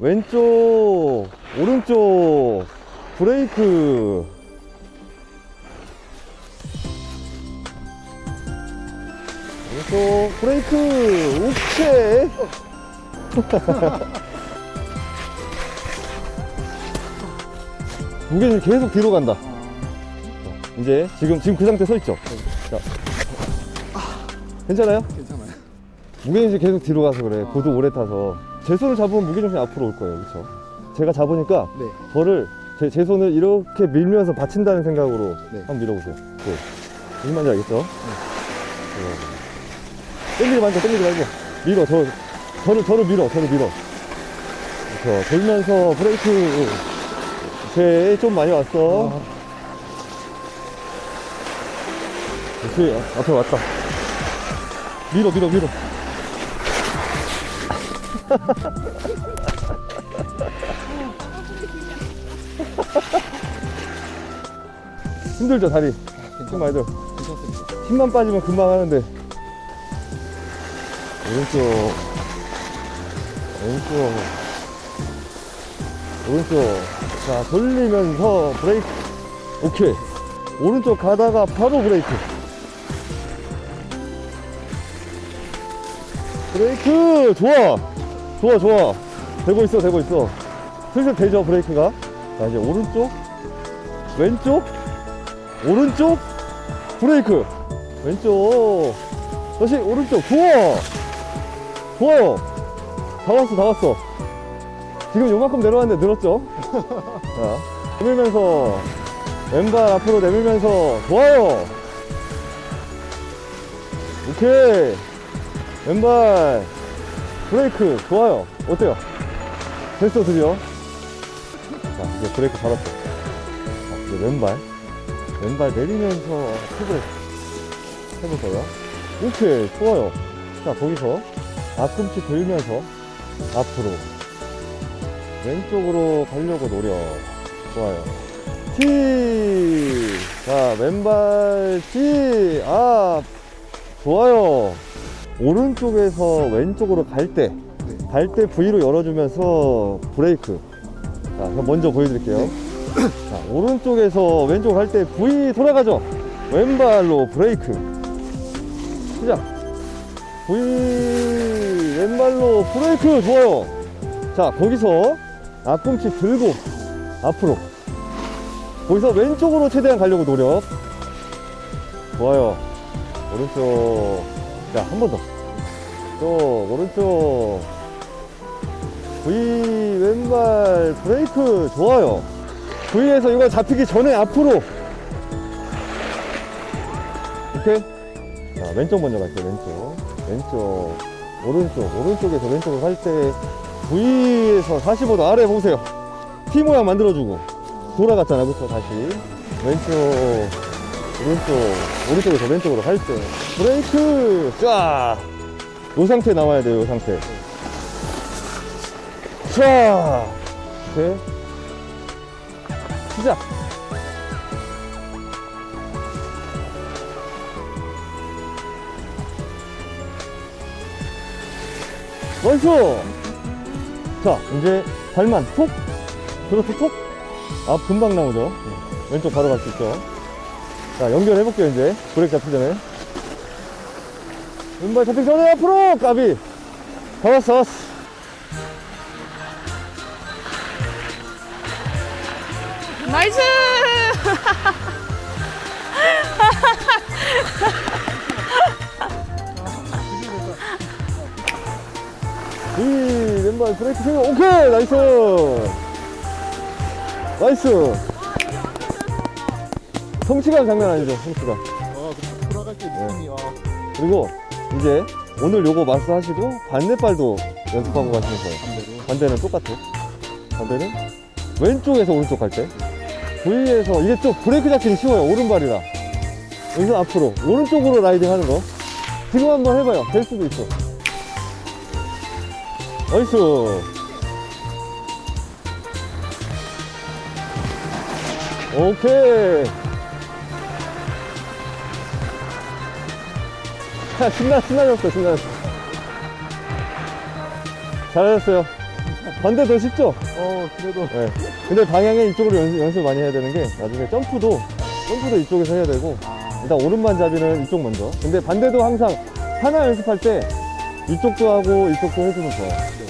왼쪽, 오른쪽, 브레이크. 오른쪽, 브레이크. 오케이. 무게는 계속 뒤로 간다. 자, 이제 지금 지금 그 상태 서 있죠. 자, 괜찮아요? 괜찮아요. 무게중심 계속 뒤로 가서 그래. 고도 오래 타서. 제 손을 잡으면 무게중심이 앞으로 올 거예요. 그렇죠? 제가 잡으니까 네. 저를 제, 제 손을 이렇게 밀면서 받친다는 생각으로 네. 한번 밀어보세요. 네. 무슨 말인지 알겠죠? 네. 땡기지 말고 땡기지 말고 밀어. 저, 저를 저를 밀어. 저를 밀어. 그렇죠. 돌면서 브레이크. 오케이. 좀 많이 왔어. 그렇지. 앞에 왔다. 밀어 밀어 밀어. 힘들죠 다리. 힘 많이 들어. 괜찮습니다. 힘만 빠지면 금방 하는데. 오른쪽. 왼쪽. 오른쪽. 자 돌리면서 브레이크. 오케이. 오른쪽 가다가 바로 브레이크. 브레이크! 좋아 좋아 좋아. 되고 있어 되고 있어. 슬슬 되죠 브레이크가? 자 이제 오른쪽. 왼쪽. 오른쪽. 브레이크. 왼쪽. 다시 오른쪽. 좋아. 좋아요 다 왔어 다 왔어. 지금 요만큼 내려왔는데 늘었죠? 자 내밀면서 왼발 앞으로 내밀면서. 좋아요. 오케이. 왼발 브레이크 좋아요. 어때요? 됐어 드디어. 자 이제 브레이크 잡았어 자 이제 왼발. 왼발 내리면서 톱을 해볼까요? 오케이 좋아요. 자 거기서 앞꿈치 들면서 앞으로 왼쪽으로 가려고 노력. 좋아요. T 자 왼발 T 앞! 좋아요 오른쪽에서 왼쪽으로 갈 때 갈 때 V로 열어주면서 브레이크 자 그럼 먼저 보여드릴게요 자, 오른쪽에서 왼쪽 갈 때 V 돌아가죠. 왼발로 브레이크. 시작. V 왼발로 브레이크 좋아요. 자, 거기서 앞꿈치 들고 앞으로. 거기서 왼쪽으로 최대한 가려고 노력. 좋아요. 오른쪽. 자, 한 번 더. 또 오른쪽. V 왼발 브레이크. 좋아요. V에서 이거 잡히기 전에 앞으로. 오케이? 자 왼쪽 먼저 갈게요 왼쪽. 왼쪽. 오른쪽. 오른쪽에서 왼쪽으로 갈 때 V에서 45도 아래 보세요. T 모양 만들어주고. 돌아갔잖아 그쵸 다시. 왼쪽 오른쪽 오른쪽에서 왼쪽으로 갈때 브레이크 쫙요 상태 나와야 돼요 요 상태 쫙 오케이 시작. 나이스! 자, 이제 발만 톡! 그렇죠, 톡! 앞 금방 나오죠? 왼쪽 바로 갈 수 있죠? 자, 연결해볼게요, 이제. 브레이크 잡기 전에. 왼발 잡히기 전에 앞으로! 까비! 다 왔어. 나이스! 이 왼발 브레이크 세워 오케이 나이스 나이스 성취감 장난 아니죠 성취감. 아, 그 돌아갈 때 느낌이 아, 그리고 이제 오늘 요거 마스터하시고 반대발도 연습하고 돼요. 반대로. 반대는 똑같아 반대는 왼쪽에서 오른쪽 갈 때 V에서 이게 또 브레이크 잡기는 쉬워요 오른발이라. 여기서 앞으로 오른쪽으로 라이딩 하는 거. 지금 한번 해봐요. 될 수도 있어. 나이스. 오케이 야, 신나, 신나졌어, 신나졌어. 잘하셨어요. 반대 더 쉽죠? 어 그래도 네. 근데 방향은 이쪽으로 연습, 연습 많이 해야 되는 게 나중에 점프도 점프도 이쪽에서 해야 되고 일단 오른반 잡이는 이쪽 먼저 근데 반대도 항상 하나 연습할 때 이쪽도 하고 이쪽도 해주면 좋아요